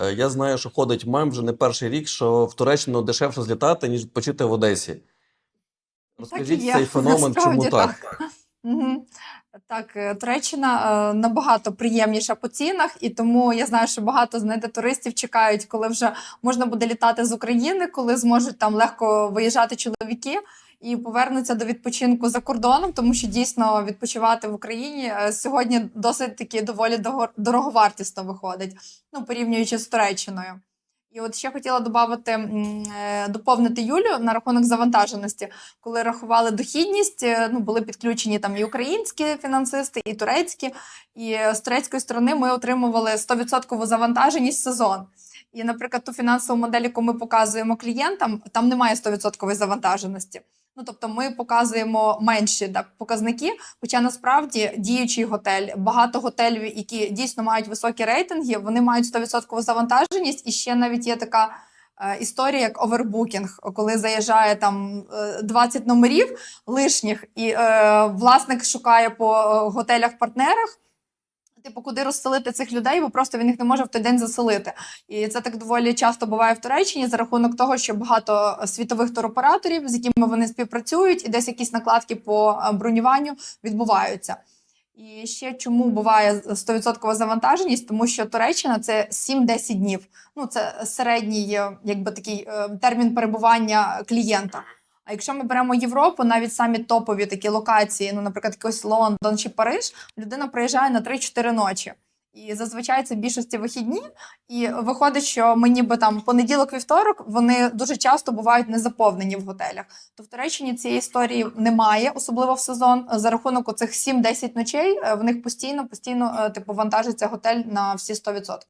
Е, Я знаю, що ходить мем вже не перший рік, що в Туреччину дешевше злітати, ніж відпочити в Одесі. Розкажіть є, цей феномен, чому так? Угу. Так, е, Туреччина е, набагато приємніша по цінах, і тому я знаю, що багато знаєте, туристів чекають, коли вже можна буде літати з України, коли зможуть там легко виїжджати чоловіки і повернуться до відпочинку за кордоном, тому що дійсно відпочивати в Україні е, сьогодні досить таки доволі дороговартісно виходить, ну порівнюючи з Туреччиною. І от ще хотіла додати, е, доповнити Юлю на рахунок завантаженості коли рахували дохідність, е, ну були підключені там і українські фінансисти, і турецькі. І з турецької сторони ми отримували 100% завантаженість сезон. І, наприклад, ту фінансову модель, яку ми показуємо клієнтам, там немає 100% завантаженості. Ну тобто, ми показуємо менші так, показники. Хоча насправді діючий готель, багато готелів, які дійсно мають високі рейтинги, вони мають 100% завантаженість, і ще навіть є така е, історія, як овербукінг, коли заїжджає там е, 20 номерів лишніх, і е, власник шукає по е, готелях-партнерах. Типу, куди розселити цих людей, бо просто він їх не може в той день заселити. І це так доволі часто буває в Туреччині за рахунок того, що багато світових туроператорів, з якими вони співпрацюють, і десь якісь накладки по е, бронюванню відбуваються. І ще чому буває 100% завантаженість, тому що Туреччина це 7-10 днів. Ну це середній, е, якби такий е, термін перебування клієнта. А якщо ми беремо Європу, навіть самі топові такі локації, ну, наприклад, якийсь Лондон чи Париж, людина приїжджає на 3-4 ночі. І зазвичай це більшості вихідні, і виходить, що ми ніби там понеділок-вівторок вони дуже часто бувають не заповнені в готелях. То в Туреччині цієї історії немає, особливо в сезон. За рахунок оцих 7-10 ночей е, в них постійно постійно е, типу вантажиться готель на всі 100%.